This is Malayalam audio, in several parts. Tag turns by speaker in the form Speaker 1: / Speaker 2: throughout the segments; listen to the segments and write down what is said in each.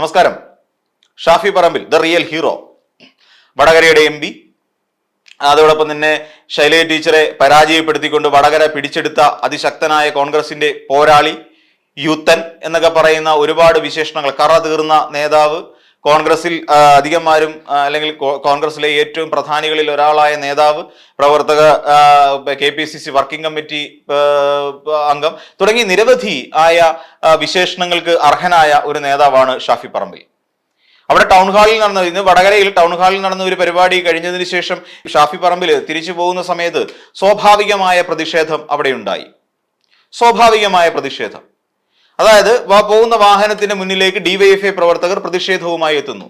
Speaker 1: നമസ്കാരം. Shafi Parambil the real hero. വടകരയുടെ M P. അതോടൊപ്പം തന്നെ ശൈലജ ടീച്ചറെ പരാജയപ്പെടുത്തിക്കൊണ്ട് വടകര പിടിച്ചെടുത്ത അതിശക്തനായ കോൺഗ്രസിന്റെ പോരാളി യൂത്തൻ എന്നൊക്കെ പറയുന്ന ഒരുപാട് വിശേഷണങ്ങൾ കറ തീർന്ന നേതാവ് കോൺഗ്രസിൽ അധികമാരും അല്ലെങ്കിൽ കോൺഗ്രസിലെ ഏറ്റവും പ്രധാനികളിൽ ഒരാളായ നേതാവ് പ്രവർത്തക K P C C working committee അംഗം തുടങ്ങി നിരവധി ആയ വിശേഷണങ്ങൾക്ക് അർഹനായ ഒരു നേതാവാണ് ഷാഫി പറമ്പിൽ. അവിടെ ടൗൺ ഹാളിൽ നടന്ന ഇന്ന് വടകരയിൽ ടൗൺ ഹാളിൽ നടന്ന ഒരു പരിപാടി കഴിഞ്ഞതിന് ശേഷം ഷാഫി പറമ്പിൽ തിരിച്ചു പോകുന്ന സമയത്ത് സ്വാഭാവികമായ പ്രതിഷേധം അവിടെ ഉണ്ടായി. സ്വാഭാവികമായ പ്രതിഷേധം. അതായത് പോകുന്ന വാഹനത്തിന്റെ മുന്നിലേക്ക് ഡിവൈഎഫ്ഐ പ്രവർത്തകർ പ്രതിഷേധവുമായി എത്തുന്നു.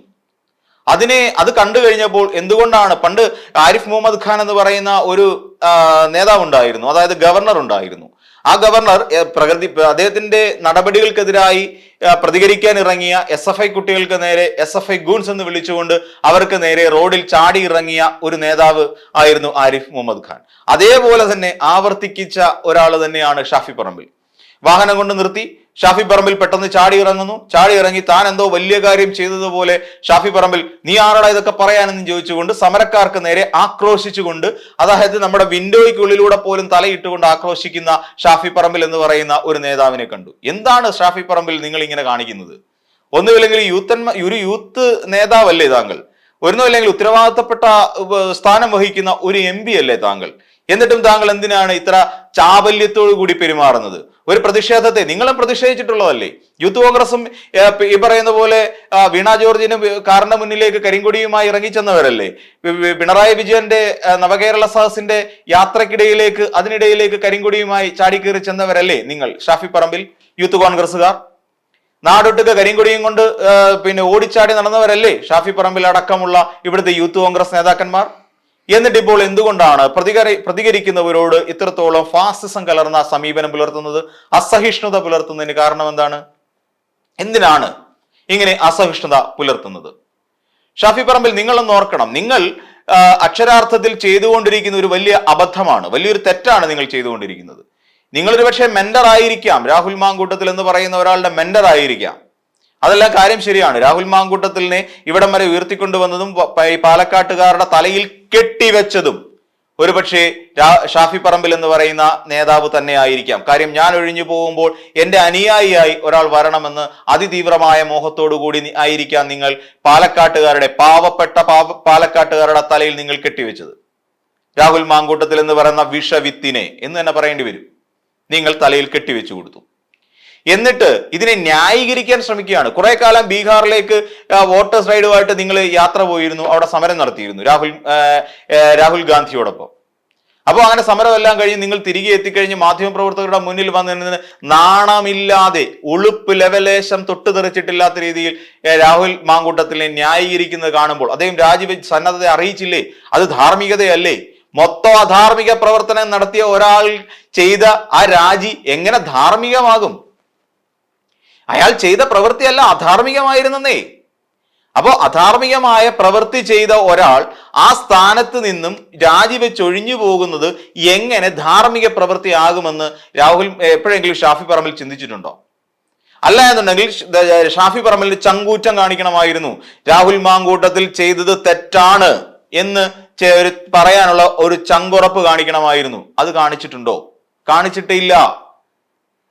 Speaker 1: അതിനെ അത് കണ്ടു കഴിഞ്ഞപ്പോൾ എന്തുകൊണ്ടാണ് പണ്ട് ആരിഫ് മുഹമ്മദ് ഖാൻ എന്ന് പറയുന്ന ഒരു നേതാവ് ഉണ്ടായിരുന്നു അതായത് ഗവർണർ ഉണ്ടായിരുന്നു. ആ ഗവർണർ പ്രകൃതി അദ്ദേഹത്തിന്റെ നടപടികൾക്കെതിരായി പ്രതികരിക്കാൻ ഇറങ്ങിയ എസ് എഫ് ഐ കുട്ടികൾക്ക് നേരെ എസ് എഫ് ഐ ഗൂൺസ് എന്ന് വിളിച്ചുകൊണ്ട് അവർക്ക് നേരെ റോഡിൽ ചാടി ഇറങ്ങിയ ഒരു നേതാവ് ആയിരുന്നു ആരിഫ് മുഹമ്മദ് ഖാൻ. അതേപോലെ തന്നെ ആവർത്തിക്കിച്ച ഒരാൾ തന്നെയാണ് ഷാഫി പറമ്പിൽ. വാഹനം കൊണ്ട് നിർത്തി. ഷാഫി പറമ്പിൽ പെട്ടെന്ന് ചാടി ഇറങ്ങുന്നു. ചാടി ഇറങ്ങി താൻ എന്തോ വലിയ കാര്യം ചെയ്തതുപോലെ ഷാഫി പറമ്പിൽ നീ ആരോടാ ഇതൊക്കെ പറയാനെന്ന് ചോദിച്ചുകൊണ്ട് സമരക്കാർക്ക് നേരെ ആക്രോശിച്ചുകൊണ്ട് അതായത് നമ്മുടെ വിൻഡോയ്ക്കുള്ളിലൂടെ പോലും തലയിട്ടുകൊണ്ട് ആക്രോശിക്കുന്ന ഷാഫി പറമ്പിൽ എന്ന് പറയുന്ന ഒരു നേതാവിനെ കണ്ടു. എന്താണ് ഷാഫി പറമ്പിൽ നിങ്ങൾ ഇങ്ങനെ കാണിക്കുന്നത്? ഒന്നുമില്ലെങ്കിൽ യൂത്തന്മ ഒരു യൂത്ത് നേതാവല്ലേ താങ്കൾ? ഒന്നുമില്ലെങ്കിൽ ഉത്തരവാദിത്തപ്പെട്ട സ്ഥാനം വഹിക്കുന്ന ഒരു എം അല്ലേ താങ്കൾ? എന്നിട്ടും താങ്കൾ എന്തിനാണ് ഇത്ര ചാബല്യത്തോടു കൂടി പെരുമാറുന്നത്? ഒരു പ്രതിഷേധത്തെ നിങ്ങളും പ്രതിഷേധിച്ചിട്ടുള്ളതല്ലേ? യൂത്ത് കോൺഗ്രസും ഈ പറയുന്ന പോലെ വീണ ജോർജിന് കാറിന്റെ മുന്നിലേക്ക് കരിങ്കൊടിയുമായി ഇറങ്ങിച്ചെന്നവരല്ലേ? പിണറായി വിജയന്റെ നവകേരള സഹസിന്റെ യാത്രക്കിടയിലേക്ക് അതിനിടയിലേക്ക് കരിങ്കൊടിയുമായി ചാടിക്കേറി ചെന്നവരല്ലേ നിങ്ങൾ ഷാഫി പറമ്പിൽ യൂത്ത് കോൺഗ്രസ്സുകാർ? നാടൊട്ടുക കരിങ്കൊടിയും കൊണ്ട് പിന്നെ ഓടിച്ചാടി നടന്നവരല്ലേ ഷാഫി പറമ്പിൽ അടക്കമുള്ള ഇവിടുത്തെ യൂത്ത് കോൺഗ്രസ് നേതാക്കന്മാർ? എന്നിട്ട് ഇപ്പോൾ എന്തുകൊണ്ടാണ് പ്രതികരി പ്രതികരിക്കുന്നവരോട് ഇത്രത്തോളം ഫാസിസം കലർന്ന സമീപനം പുലർത്തുന്നത്? അസഹിഷ്ണുത പുലർത്തുന്നതിന് കാരണം എന്താണ്? എന്തിനാണ് ഇങ്ങനെ അസഹിഷ്ണുത പുലർത്തുന്നത്? ഷാഫി പറമ്പിൽ നിങ്ങളൊന്ന് ഓർക്കണം. നിങ്ങൾ അക്ഷരാർത്ഥത്തിൽ ചെയ്തുകൊണ്ടിരിക്കുന്ന ഒരു വലിയ അബദ്ധമാണ് വലിയൊരു തെറ്റാണ് നിങ്ങൾ ചെയ്തുകൊണ്ടിരിക്കുന്നത്. നിങ്ങളൊരു പക്ഷേ മെന്റർ ആയിരിക്കാം. രാഹുൽ മാങ്കൂട്ടത്തിൽ എന്ന് പറയുന്ന ഒരാളുടെ മെന്റർ ആയിരിക്കാം. അതെല്ലാം കാര്യം ശരിയാണ്. രാഹുൽ മാങ്കൂട്ടത്തിലിനെ ഇവിടം വരെ ഉയർത്തിക്കൊണ്ടുവന്നതും പാലക്കാട്ടുകാരുടെ തലയിൽ കെട്ടിവെച്ചതും ഒരുപക്ഷെ ഷാഫി പറമ്പിൽ എന്ന് പറയുന്ന നേതാവ് തന്നെ ആയിരിക്കാം കാര്യം ഞാൻ ഒഴിഞ്ഞു പോകുമ്പോൾ എന്റെ അനുയായിയായി ഒരാൾ വരണമെന്ന് അതിതീവ്രമായ കൂടി ആയിരിക്കാം നിങ്ങൾ പാലക്കാട്ടുകാരുടെ പാവപ്പെട്ട പാവ പാലക്കാട്ടുകാരുടെ തലയിൽ നിങ്ങൾ കെട്ടിവെച്ചത്. രാഹുൽ മാങ്കൂട്ടത്തിൽ എന്ന് പറയുന്ന വിഷവിത്തിനെ എന്ന് തന്നെ പറയേണ്ടി വരും. നിങ്ങൾ തലയിൽ കെട്ടിവെച്ചു കൊടുത്തു. എന്നിട്ട് ഇതിനെ ന്യായീകരിക്കാൻ ശ്രമിക്കുകയാണ്. കുറെ കാലം ബീഹാറിലേക്ക് വോട്ടേഴ്സ് റൈഡുമായിട്ട് നിങ്ങൾ യാത്ര പോയിരുന്നു അവിടെ സമരം നടത്തിയിരുന്നു രാഹുൽ രാഹുൽ ഗാന്ധിയോടൊപ്പം. അപ്പോൾ അങ്ങനെ സമരമെല്ലാം കഴിഞ്ഞ് നിങ്ങൾ തിരികെ എത്തിക്കഴിഞ്ഞ് മാധ്യമപ്രവർത്തകരുടെ മുന്നിൽ വന്ന് നിന്ന് നാണമില്ലാതെ ഉളുപ്പ് ലെവലേശം തൊട്ട് തെറിച്ചിട്ടില്ലാത്ത രീതിയിൽ രാഹുൽ മാങ്കൂട്ടത്തിനെ ന്യായീകരിക്കുന്നത് കാണുമ്പോൾ അദ്ദേഹം രാജിവെ സന്നദ്ധത അറിയിച്ചില്ലേ? അത് ധാർമ്മികതയല്ലേ? മൊത്തം അധാർമിക പ്രവർത്തനം നടത്തിയ ഒരാൾ ചെയ്ത ആ രാജി എങ്ങനെ ധാർമ്മികമാകും? അയാൾ ചെയ്ത പ്രവൃത്തിയല്ല അധാർമികമായിരുന്നേ അപ്പോ അധാർമികമായ പ്രവൃത്തി ചെയ്ത ഒരാൾ ആ സ്ഥാനത്ത് നിന്നും രാജിവെച്ചൊഴിഞ്ഞു പോകുന്നത് എങ്ങനെ ധാർമ്മിക പ്രവൃത്തി ആകുമെന്ന് രാഹുൽ എപ്പോഴെങ്കിലും ഷാഫി പറമ്പിൽ ചിന്തിച്ചിട്ടുണ്ടോ? അല്ല എന്നുണ്ടെങ്കിൽ ഷാഫി പറമ്പിൽ ചങ്കൂറ്റം കാണിക്കണമായിരുന്നു. രാഹുൽ മാങ്കൂട്ടത്തിൽ ചെയ്തത് തെറ്റാണ് എന്ന് പറയാനുള്ള ഒരു ചങ്കുറപ്പ് കാണിക്കണമായിരുന്നു. അത് കാണിച്ചിട്ടുണ്ടോ? കാണിച്ചിട്ടില്ല.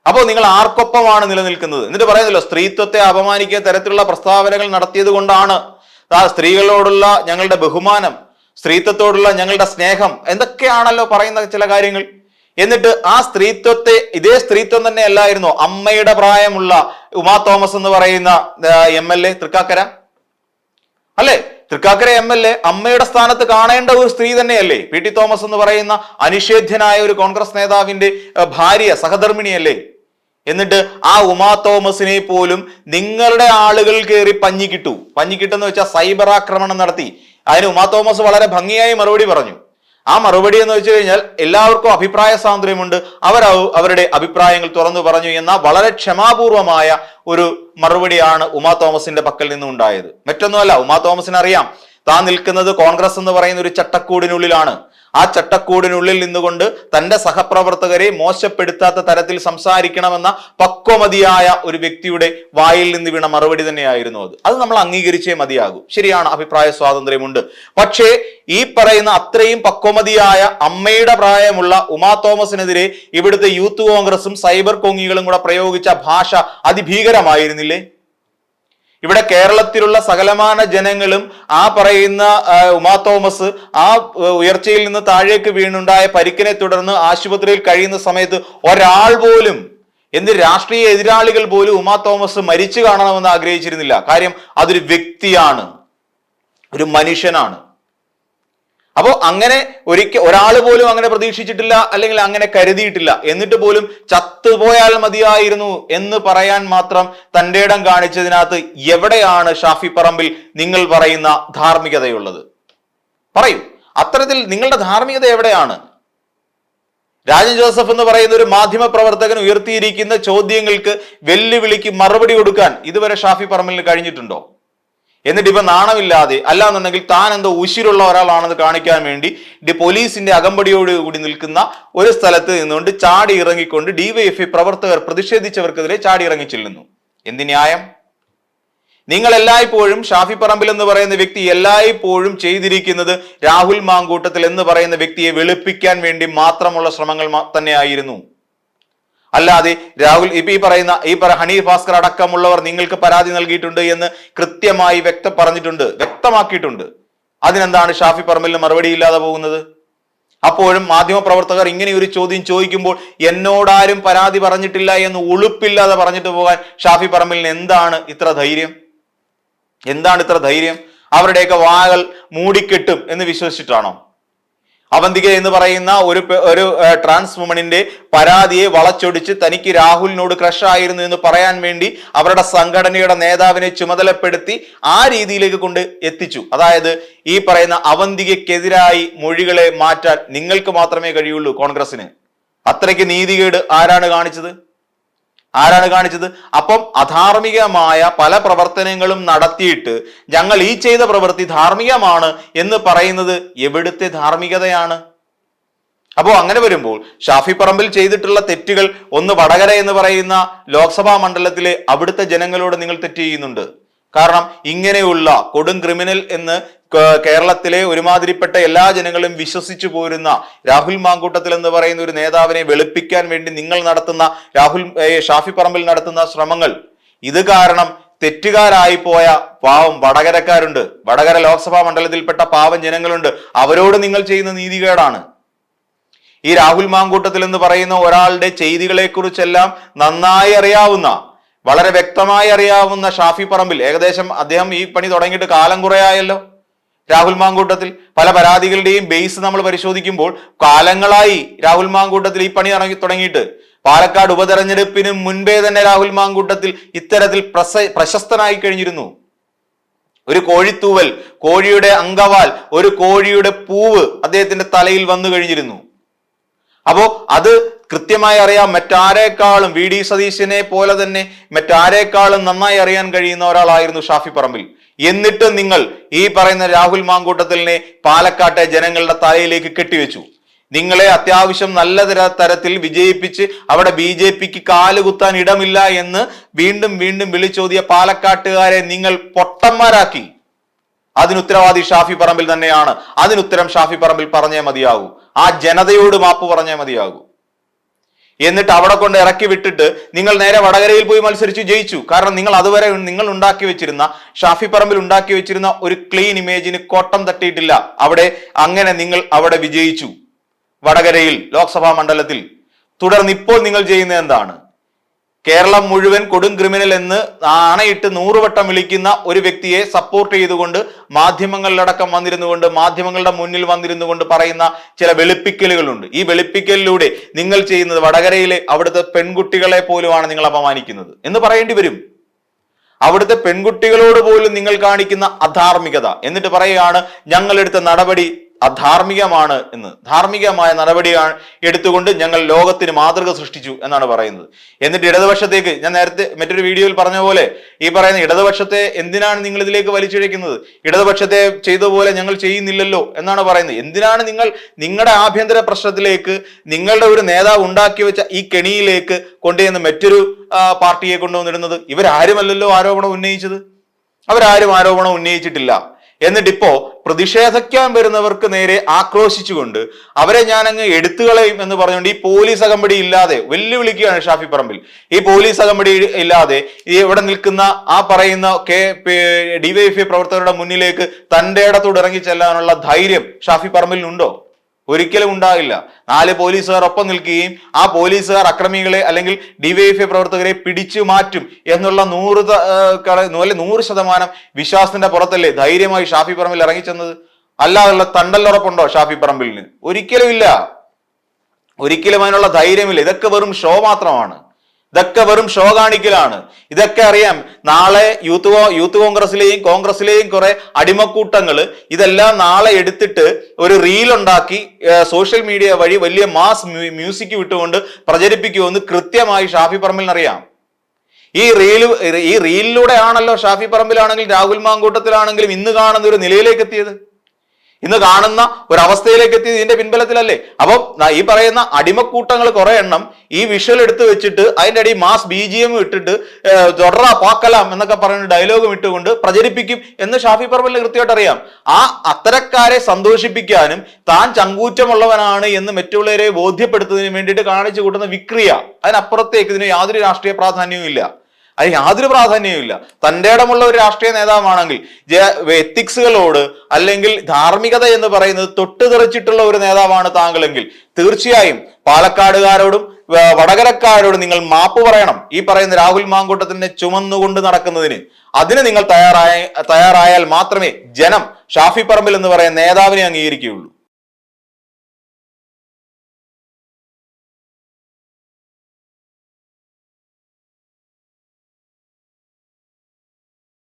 Speaker 1: അപ്പോൾ നിങ്ങൾ ആർക്കൊപ്പമാണ് നിലനിൽക്കുന്നത്? എന്നിട്ട് പറയുന്നല്ലോ സ്ത്രീത്വത്തെ അപമാനിക്കുന്ന തരത്തിലുള്ള പ്രസ്താവനകൾ നടത്തിയത് കൊണ്ടാണ്. ആ സ്ത്രീകളോടുള്ള ഞങ്ങളുടെ ബഹുമാനം സ്ത്രീത്വത്തോടുള്ള ഞങ്ങളുടെ സ്നേഹം എന്തൊക്കെയാണല്ലോ പറയുന്ന ചില കാര്യങ്ങൾ. എന്നിട്ട് ആ സ്ത്രീത്വത്തെ ഇതേ സ്ത്രീത്വം തന്നെ അല്ലായിരുന്നു അമ്മയുടെ പ്രായമുള്ള ഉമാ തോമസ് എന്ന് പറയുന്ന എം എൽ എ തൃക്കാക്കര? അല്ലെ? തൃക്കാക്കര എം എൽ എ അമ്മയുടെ സ്ഥാനത്ത് കാണേണ്ട ഒരു സ്ത്രീ തന്നെയല്ലേ? പി ടി തോമസ് എന്ന് പറയുന്ന അനിഷേധ്യനായ ഒരു കോൺഗ്രസ് നേതാവിന്റെ ഭാര്യ സഹധർമ്മിണിയല്ലേ? എന്നിട്ട് ആ ഉമാ തോമസിനെ പോലും നിങ്ങളുടെ ആളുകൾ കയറി പഞ്ഞിക്കിട്ടു. പഞ്ഞിക്കിട്ടെന്ന് വെച്ചാൽ സൈബർ ആക്രമണം നടത്തി. അതിന് ഉമാ തോമസ് വളരെ ഭംഗിയായി മറുപടി പറഞ്ഞു. ആ മറുപടി എന്ന് വെച്ച് കഴിഞ്ഞാൽ എല്ലാവർക്കും അഭിപ്രായ സ്വാതന്ത്ര്യമുണ്ട്. അവർ അവരുടെ അഭിപ്രായങ്ങൾ തുറന്നു പറഞ്ഞു എന്ന വളരെ ക്ഷമാപൂർവമായ ഒരു മറുപടിയാണ് ഉമാ തോമസിന്റെ പക്കൽ നിന്നും ഉണ്ടായത് മറ്റൊന്നുമല്ല ഉമാ തോമസിന് അറിയാം താൻ നിൽക്കുന്നത് കോൺഗ്രസ് എന്ന് പറയുന്ന ഒരു ചട്ടക്കൂടിനുള്ളിലാണ്. ആ ചട്ടക്കൂടിനുള്ളിൽ നിന്നുകൊണ്ട് തന്റെ സഹപ്രവർത്തകരെ മോശപ്പെടുത്താത്ത തരത്തിൽ സംസാരിക്കണമെന്ന പക്വമതിയായ ഒരു വ്യക്തിയുടെ വായിൽ നിന്ന് വീണ മറുപടി തന്നെയായിരുന്നു അത്. അത് നമ്മൾ അംഗീകരിച്ചേ മതിയാകും. ശരിയാണ് അഭിപ്രായ സ്വാതന്ത്ര്യമുണ്ട്. പക്ഷേ ഈ പറയുന്ന അത്രയും പക്വമതിയായ അമ്മയുടെ പ്രായമുള്ള ഉമാ തോമസിനെതിരെ ഇവിടുത്തെ യൂത്ത് കോൺഗ്രസും സൈബർ കോങ്ങികളും കൂടെ പ്രയോഗിച്ച ഭാഷ അതിഭീകരമായിരുന്നില്ലേ? ഇവിടെ കേരളത്തിലുള്ള സകലമാന ജനങ്ങളും ആ പറയുന്ന ഉമാ തോമസ് ആ ഉയർച്ചയിൽ നിന്ന് താഴേക്ക് വീണുണ്ടായ പരിക്കിനെ തുടർന്ന് ആശുപത്രിയിൽ കഴിയുന്ന സമയത്ത് ഒരാൾ പോലും എന്ത് രാഷ്ട്രീയ എതിരാളികൾ പോലും ഉമാ തോമസ് മരിച്ചു കാണണമെന്ന് ആഗ്രഹിച്ചിരുന്നില്ല. കാര്യം അതൊരു വ്യക്തിയാണ്. ഒരു മനുഷ്യനാണ്. അപ്പോ അങ്ങനെ ഒരിക്കൽ ഒരാൾ പോലും അങ്ങനെ പ്രതീക്ഷിച്ചിട്ടില്ല അല്ലെങ്കിൽ അങ്ങനെ കരുതിയിട്ടില്ല. എന്നിട്ട് പോലും ചത്തുപോയാൽ മതിയായിരുന്നു എന്ന് പറയാൻ മാത്രം തന്റെ ഇടം കാണിച്ചതിനകത്ത് എവിടെയാണ് ഷാഫി പറമ്പിൽ നിങ്ങൾ പറയുന്ന ധാർമ്മികതയുള്ളത്? പറയൂ. അത്തരത്തിൽ നിങ്ങളുടെ ധാർമ്മികത എവിടെയാണ്? രാജൻ ജോസഫ് എന്ന് പറയുന്ന ഒരു മാധ്യമ പ്രവർത്തകൻ ഉയർത്തിയിരിക്കുന്ന ചോദ്യങ്ങൾക്ക് വെല്ലുവിളിക്ക് മറുപടി കൊടുക്കാൻ ഇതുവരെ ഷാഫി പറമ്പിൽ കഴിഞ്ഞിട്ടുണ്ടോ? എന്നിട്ട് ഇപ്പൊ നാണമില്ലാതെ അല്ലാന്നുണ്ടെങ്കിൽ താൻ എന്തോ ഉശിരുള്ള ഒരാളാണെന്ന് കാണിക്കാൻ വേണ്ടി ഡി പോലീസിന്റെ അകമ്പടിയോട് കൂടി നിൽക്കുന്ന ഒരു സ്ഥലത്ത് നിന്നുകൊണ്ട് ചാടി ഇറങ്ങിക്കൊണ്ട് ഡിവൈഎഫ്ഐ പ്രവർത്തകർ പ്രതിഷേധിച്ചവർക്കെതിരെ ചാടി ഇറങ്ങി ചെല്ലുന്നു. എന്ത് ന്യായം? നിങ്ങൾ എല്ലായ്പ്പോഴും ഷാഫി പറമ്പിൽ എന്ന് പറയുന്ന വ്യക്തി എല്ലായ്പ്പോഴും ചെയ്തിരിക്കുന്നത് രാഹുൽ മാങ്കൂട്ടത്തിൽ എന്ന് പറയുന്ന വ്യക്തിയെ വെളുപ്പിക്കാൻ വേണ്ടി മാത്രമുള്ള ശ്രമങ്ങൾ തന്നെയായിരുന്നു. അല്ലാതെ രാഹുൽ ഇപ്പൊ ഈ പറയുന്ന ഈ പറ ഹണീഫ് ഭാസ്കർ അടക്കമുള്ളവർ നിങ്ങൾക്ക് പരാതി നൽകിയിട്ടുണ്ട് എന്ന് കൃത്യമായി വ്യക്ത പറഞ്ഞിട്ടുണ്ട് വ്യക്തമാക്കിയിട്ടുണ്ട്. അതിനെന്താണ് ഷാഫി പറമ്പലിന് മറുപടി ഇല്ലാതെ പോകുന്നത്? അപ്പോഴും മാധ്യമപ്രവർത്തകർ ഇങ്ങനെ ഒരു ചോദ്യം ചോദിക്കുമ്പോൾ എന്നോടാരും പരാതി പറഞ്ഞിട്ടില്ല എന്ന് ഉളുപ്പില്ലാതെ പറഞ്ഞിട്ട് പോകാൻ ഷാഫി പറമ്പിലിന് എന്താണ് ഇത്ര ധൈര്യം? എന്താണ് ഇത്ര ധൈര്യം? അവരുടെയൊക്കെ വാകൾ മൂടിക്കെട്ടും എന്ന് വിശ്വസിച്ചിട്ടാണോ? അവന്തിക എന്ന് പറയുന്ന ഒരു ഒരു ട്രാൻസ് വുമണിന്റെ പരാതിയെ വളച്ചൊടിച്ച് തനിക്ക് രാഹുലിനോട് ക്രഷ് ആയിരുന്നു എന്ന് പറയാൻ വേണ്ടി അവരുടെ സംഘടനയുടെ നേതാവിനെ ചുമതലപ്പെടുത്തി ആ രീതിയിലേക്ക് കൊണ്ട് എത്തിച്ചു. അതായത് ഈ പറയുന്ന അവന്തികക്കെതിരായി മൊഴികളെ മാറ്റാൻ നിങ്ങൾക്ക് മാത്രമേ കഴിയുള്ളൂ കോൺഗ്രസിന് അത്രയ്ക്ക് നീതികേട് ആരാണ് കാണിച്ചത്? ആരാണ് കാണിച്ചത്? അപ്പം അധാർമികമായ പല പ്രവർത്തനങ്ങളും നടത്തിയിട്ട് ഞങ്ങൾ ഈ ചെയ്ത പ്രവൃത്തി ധാർമ്മികമാണ് എന്ന് പറയുന്നത് എവിടുത്തെ ധാർമ്മികതയാണ്? അപ്പോൾ അങ്ങനെ വരുമ്പോൾ ഷാഫി പറമ്പിൽ ചെയ്തിട്ടുള്ള തെറ്റുകൾ ഒന്ന് വടകര എന്ന് പറയുന്ന ലോക്സഭാ മണ്ഡലത്തിലെ അവിടുത്തെ ജനങ്ങളോട് നിങ്ങൾ തെറ്റ് ചെയ്യുന്നുണ്ട്. കാരണം ഇങ്ങനെയുള്ള കൊടും ക്രിമിനൽ എന്ന് കേരളത്തിലെ ഒരുമാതിരിപ്പെട്ട എല്ലാ ജനങ്ങളും വിശ്വസിച്ചു പോരുന്ന രാഹുൽ മാങ്കൂട്ടത്തിൽ എന്ന് പറയുന്ന ഒരു നേതാവിനെ വെളുപ്പിക്കാൻ വേണ്ടി നിങ്ങൾ നടത്തുന്ന രാഹുൽ ഷാഫി പറമ്പിൽ നടത്തുന്ന ശ്രമങ്ങൾ. ഇത് കാരണം തെറ്റുകാരായി പോയ പാവം വടകരക്കാരുണ്ട്. വടകര ലോക്സഭാ മണ്ഡലത്തിൽപ്പെട്ട പാവം ജനങ്ങളുണ്ട്. അവരോട് നിങ്ങൾ ചെയ്യുന്ന നീതികേടാണ്. ഈ രാഹുൽ മാങ്കൂട്ടത്തിൽ എന്ന് പറയുന്ന ഒരാളുടെ ചെയ്തികളെ കുറിച്ചെല്ലാം നന്നായി അറിയാവുന്ന വളരെ വ്യക്തമായി അറിയാവുന്ന ഷാഫി പറമ്പിൽ ഏകദേശം അദ്ദേഹം ഈ പണി തുടങ്ങിയിട്ട് കാലം കുറയായല്ലോ. രാഹുൽ മാങ്കൂട്ടത്തിൽ പല പരാതികളുടെയും ബേസ് നമ്മൾ പരിശോധിക്കുമ്പോൾ കാലങ്ങളായി രാഹുൽ മാങ്കൂട്ടത്തിൽ ഈ പണി ഇറങ്ങി തുടങ്ങിയിട്ട്. പാലക്കാട് ഉപതെരഞ്ഞെടുപ്പിന് മുൻപേ തന്നെ രാഹുൽ മാങ്കൂട്ടത്തിൽ ഇത്തരത്തിൽ പ്രസ പ്രശസ്തനായി കഴിഞ്ഞിരുന്നു. ഒരു കോഴിത്തൂവൽ കോഴിയുടെ അങ്കവാൽ ഒരു കോഴിയുടെ പൂവ് അദ്ദേഹത്തിന്റെ തലയിൽ വന്നു കഴിഞ്ഞിരുന്നു. അപ്പോ അത് കൃത്യമായി അറിയാം മറ്റാരേക്കാളും വി ഡി സതീശനെ പോലെ തന്നെ മറ്റാരേക്കാളും നന്നായി അറിയാൻ കഴിയുന്ന ഒരാളായിരുന്നു ഷാഫി പറമ്പിൽ. എന്നിട്ട് നിങ്ങൾ ഈ പറയുന്ന രാഹുൽ മാങ്കൂട്ടത്തിലിനെ പാലക്കാട്ടെ ജനങ്ങളുടെ തലയിലേക്ക് കെട്ടിവെച്ചു. നിങ്ങളെ അത്യാവശ്യം നല്ല തരത്തിൽ വിജയിപ്പിച്ച് അവിടെ ബി ജെ പിക്ക് കാലുകുത്താൻ ഇടമില്ല എന്ന് വീണ്ടും വീണ്ടും വിളിച്ചോതിയ പാലക്കാട്ടുകാരെ നിങ്ങൾ പൊട്ടന്മാരാക്കി. അതിനുത്തരവാദി ഷാഫി പറമ്പിൽ തന്നെയാണ്. അതിനുത്തരം ഷാഫി പറമ്പിൽ പറഞ്ഞേ മതിയാകൂ. ആ ജനതയോട് മാപ്പ് പറഞ്ഞേ മതിയാകൂ. എന്നിട്ട് അവിടെ കൊണ്ട് ഇറക്കി വിട്ടിട്ട് നിങ്ങൾ നേരെ വടകരയിൽ പോയി മത്സരിച്ച് ജയിച്ചു. കാരണം നിങ്ങൾ അതുവരെ നിങ്ങൾ ഉണ്ടാക്കി വെച്ചിരുന്ന ഷാഫി പറമ്പിൽ ഉണ്ടാക്കി വെച്ചിരുന്ന ഒരു ക്ലീൻ ഇമേജിന് കോട്ടം തട്ടിയിട്ടില്ല. അവിടെ അങ്ങനെ നിങ്ങൾ അവിടെ വിജയിച്ചു. വടകരയിൽ ലോക്സഭാ മണ്ഡലത്തിൽ. തുടർന്ന് ഇപ്പോൾ നിങ്ങൾ ചെയ്യുന്നത് എന്താണ്? കേരളം മുഴുവൻ കൊടും ക്രിമിനൽ എന്ന് ആണയിട്ട് നൂറുവട്ടം വിളിക്കുന്ന ഒരു വ്യക്തിയെ സപ്പോർട്ട് ചെയ്തുകൊണ്ട് മാധ്യമങ്ങളിലടക്കം വന്നിരുന്നുകൊണ്ട് മാധ്യമങ്ങളുടെ മുന്നിൽ വന്നിരുന്നുകൊണ്ട് പറയുന്ന ചില വെളുപ്പിക്കലുകളുണ്ട്. ഈ വെളുപ്പിക്കലിലൂടെ നിങ്ങൾ ചെയ്യുന്നത് വടകരയിലെ അവിടുത്തെ പെൺകുട്ടികളെ പോലുമാണ് നിങ്ങൾ അപമാനിക്കുന്നത് എന്ന് പറയേണ്ടി വരും. അവിടുത്തെ പെൺകുട്ടികളോട് പോലും നിങ്ങൾ കാണിക്കുന്ന അധാർമികത. എന്നിട്ട് പറയുകയാണ് ഞങ്ങളെടുത്ത നടപടി അധാർമികമാണ് എന്ന്. ധാർമ്മികമായ നടപടി എടുത്തുകൊണ്ട് ഞങ്ങൾ ലോകത്തിന് മാതൃക സൃഷ്ടിച്ചു എന്നാണ് പറയുന്നത്. എന്നിട്ട് ഇടതുപക്ഷത്തേക്ക് ഞാൻ നേരത്തെ മറ്റൊരു വീഡിയോയിൽ പറഞ്ഞ പോലെ ഈ പറയുന്ന ഇടതുപക്ഷത്തെ എന്തിനാണ് നിങ്ങൾ ഇതിലേക്ക് വലിച്ചിഴക്കുന്നത് ഇടതുപക്ഷത്തെ ചെയ്ത പോലെ ഞങ്ങൾ ചെയ്യുന്നില്ലല്ലോ എന്നാണ് പറയുന്നത്. എന്തിനാണ് നിങ്ങൾ നിങ്ങളുടെ ആഭ്യന്തര പ്രശ്നത്തിലേക്ക് നിങ്ങളുടെ ഒരു നേതാവ് ഉണ്ടാക്കി വെച്ച ഈ കെണിയിലേക്ക് കൊണ്ടുചെന്ന് മറ്റൊരു പാർട്ടിയെ കൊണ്ടുവന്നിടുന്നത്? ഇവരാരുമല്ലല്ലോ ആരോപണം ഉന്നയിച്ചത്? അവരാരും ആരോപണം ഉന്നയിച്ചിട്ടില്ല. എന്നിട്ടിപ്പോ പ്രതിഷേധിക്കാൻ വരുന്നവർക്ക് നേരെ ആക്രോശിച്ചുകൊണ്ട് അവരെ ഞാൻ അങ്ങ് എടുത്തുകളയും എന്ന് പറഞ്ഞുകൊണ്ട് ഈ പോലീസ് അകമ്പടി ഇല്ലാതെ വെല്ലുവിളിക്കുകയാണ് ഷാഫി പറമ്പിൽ. ഈ പോലീസ് അകമ്പടി ഇല്ലാതെ ഈ ഇവിടെ നിൽക്കുന്ന ആ പറയുന്ന കെ ഡിവൈഎഫ്ഐ പ്രവർത്തകരുടെ മുന്നിലേക്ക് തന്റെ ഇടത്തോട് ഇറങ്ങി ചെല്ലാനുള്ള ധൈര്യം ഷാഫി പറമ്പിലിനുണ്ടോ? ഒരിക്കലും ഉണ്ടാകില്ല. നാല് പോലീസുകാർ ഒപ്പം നിൽക്കുകയും ആ പോലീസുകാർ അക്രമികളെ അല്ലെങ്കിൽ ഡിവൈഎഫ്ഐ പ്രവർത്തകരെ പിടിച്ചു മാറ്റും എന്നുള്ള നൂറ് അല്ലെ നൂറ് ശതമാനം വിശ്വാസത്തിന്റെ പുറത്തല്ലേ ധൈര്യമായി ഷാഫി പറമ്പിൽ ഇറങ്ങിച്ചെന്നത്? അല്ലാതുള്ള തണ്ടല്ലുറപ്പുണ്ടോ ഷാഫി പറമ്പിലിന്? ഒരിക്കലും ഇല്ല. ഒരിക്കലും അതിനുള്ള ധൈര്യമില്ല. ഇതൊക്കെ വെറും ഷോ മാത്രമാണ്. ഇതൊക്കെ വെറും ഷോ കാണിക്കലാണ്. ഇതൊക്കെ അറിയാം. നാളെ യൂത്ത് യൂത്ത് കോൺഗ്രസിലെയും കോൺഗ്രസിലെയും കുറെ അടിമക്കൂട്ടങ്ങൾ ഇതെല്ലാം നാളെ എടുത്തിട്ട് ഒരു റീൽ ഉണ്ടാക്കി സോഷ്യൽ മീഡിയ വഴി വലിയ മാസ് മ്യൂസിക് വിട്ടുകൊണ്ട് പ്രചരിപ്പിക്കുമെന്ന് കൃത്യമായി ഷാഫി പറമ്പിലിനറിയാം. ഈ റീൽ ഈ റീലിലൂടെ ആണല്ലോ ഷാഫി പറമ്പിലാണെങ്കിലും രാഹുൽ മാങ്കൂട്ടത്തിലാണെങ്കിലും ഇന്ന് കാണുന്ന ഒരു നിലയിലേക്ക് എത്തിയത്. ഇന്ന് കാണുന്ന ഒരവസ്ഥയിലേക്ക് എത്തിയത് ഇതിന്റെ പിൻബലത്തിലല്ലേ? അപ്പം ഈ പറയുന്ന അടിമക്കൂട്ടങ്ങൾ കുറെ എണ്ണം ഈ വിഷ്വൽ എടുത്തു വെച്ചിട്ട് അതിന്റെ അടി മാസ് ബി ജി എം ഇട്ടിട്ട് തുടറ പാക്കലാം എന്നൊക്കെ പറഞ്ഞ ഡയലോഗും ഇട്ടുകൊണ്ട് പ്രചരിപ്പിക്കും എന്ന് ഷാഫി പറമ്പലിന് കൃത്യമായിട്ട് അറിയാം. ആ അത്തരക്കാരെ സന്തോഷിപ്പിക്കാനും താൻ ചങ്കൂറ്റമുള്ളവനാണ് എന്ന് മറ്റുള്ളവരെ ബോധ്യപ്പെടുത്തുന്നതിന് വേണ്ടിയിട്ട് കാണിച്ചു കൂട്ടുന്ന വിക്രിയ. അതിനപ്പുറത്തേക്ക് ഇതിന് യാതൊരു രാഷ്ട്രീയ പ്രാധാന്യവും ഇല്ല അതിന് യാതൊരു പ്രാധാന്യവും ഇല്ല തന്റെ ഇടമുള്ള ഒരു രാഷ്ട്രീയ നേതാവാണെങ്കിൽ എത്തിക്സുകളോട് അല്ലെങ്കിൽ ധാർമ്മികത എന്ന് പറയുന്നത് തൊട്ടുതെറിച്ചിട്ടുള്ള ഒരു നേതാവാണ് താങ്കളെങ്കിൽ തീർച്ചയായും പാലക്കാടുകാരോടും വടകരക്കാരോടും നിങ്ങൾ മാപ്പ് പറയണം. ഈ പറയുന്ന രാഹുൽ മാങ്കൂട്ടത്തിനെ ചുമന്നുകൊണ്ട് നടക്കുന്നതിന്. അതിന് നിങ്ങൾ തയ്യാറായ തയ്യാറായാൽ മാത്രമേ ജനം ഷാഫി പറമ്പിൽ എന്ന് പറയുന്ന നേതാവിനെ അംഗീകരിക്കുകയുള്ളൂ.